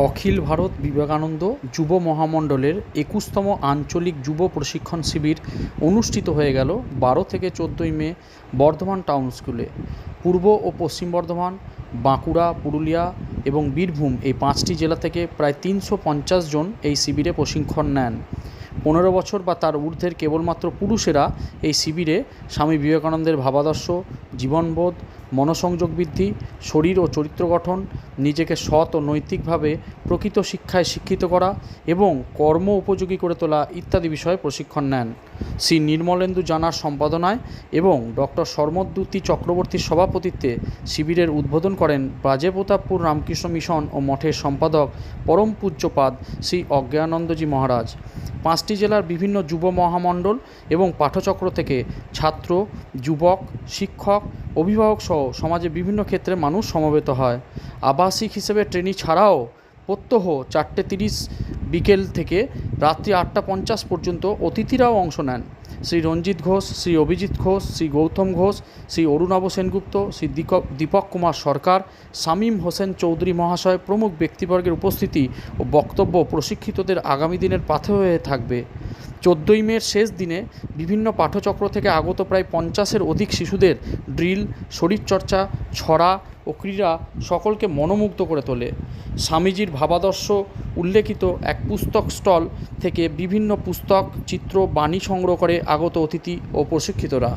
অখিল ভারত বিবেকানন্দ যুব মহামণ্ডলের একুশতম আঞ্চলিক যুব প্রশিক্ষণ শিবির অনুষ্ঠিত হয়ে গেল বারো থেকে চোদ্দোই মে বর্ধমান টাউন স্কুলে। পূর্ব ও পশ্চিম বর্ধমান, বাঁকুড়া, পুরুলিয়া এবং বীরভূম এই পাঁচটি জেলা থেকে প্রায় তিনশো পঞ্চাশ জন এই শিবিরে প্রশিক্ষণ নেন। পনেরো বছর বা তার ঊর্ধ্বের কেবলমাত্র পুরুষেরা এই শিবিরে স্বামী বিবেকানন্দের ভাবাদর্শ, জীবনবোধ মনসংযোগ বৃদ্ধি, শরীর ও চরিত্র গঠন, নিজেকে সৎ ও নৈতিকভাবে প্রকৃত শিক্ষায় শিক্ষিত করা এবং কর্ম উপযোগী করে তোলা ইত্যাদি বিষয়ে প্রশিক্ষণ নেন। শ্রী নির্মলেন্দু জানার সম্পাদনায় এবং ডক্টর শর্মদ্যুতি চক্রবর্তীর সভাপতিত্বে শিবিরের উদ্বোধন করেন বাজেপ্রতাপপুর রামকৃষ্ণ মিশন ও মঠের সম্পাদক পরম পূজ্যপাদ শ্রী অজ্ঞানন্দজি মহারাজ। পাঁচটি জেলার বিভিন্ন যুব মহামণ্ডল এবং পাঠচক্র থেকে ছাত্র, যুবক, শিক্ষক অভিভাবক সহ সমাজে বিভিন্ন ক্ষেত্রে মানুষ সমবেত হয়। আবাসিক হিসেবে ট্রেনি ছাড়াও প্রত্যহ চারটে তিরিশ বিকেল থেকে রাত্রি আটটা পঞ্চাশ পর্যন্ত অতিথিরাও অংশ নেন। শ্রী রঞ্জিত ঘোষ, শ্রী অভিজিৎ ঘোষ, শ্রী গৌতম ঘোষ, শ্রী অরুণাব সেনগুপ্ত, শ্রী দীপক দীপক কুমার সরকার, শামীম হোসেন চৌধুরী মহাশয় প্রমুখ ব্যক্তিবর্গের উপস্থিতি ও বক্তব্য প্রশিক্ষিতদের আগামী দিনের পাথে হয়ে থাকবে। চোদ্দোই মের শেষ দিনে বিভিন্ন পাঠচক্র থেকে আগত প্রায় পঞ্চাশের অধিক শিশুদের ড্রিল, শরীরচর্চা, ছড়া ও ক্রীড়া সকলকে মনোমুগ্ধ করে তোলে। স্বামীজির ভাবাদর্শ, উল্লেখিত এক পুস্তক স্টল থেকে বিভিন্ন পুস্তক, চিত্র, বাণী সংগ্রহ করে আগত অতিথি ও প্রশিক্ষিতরা।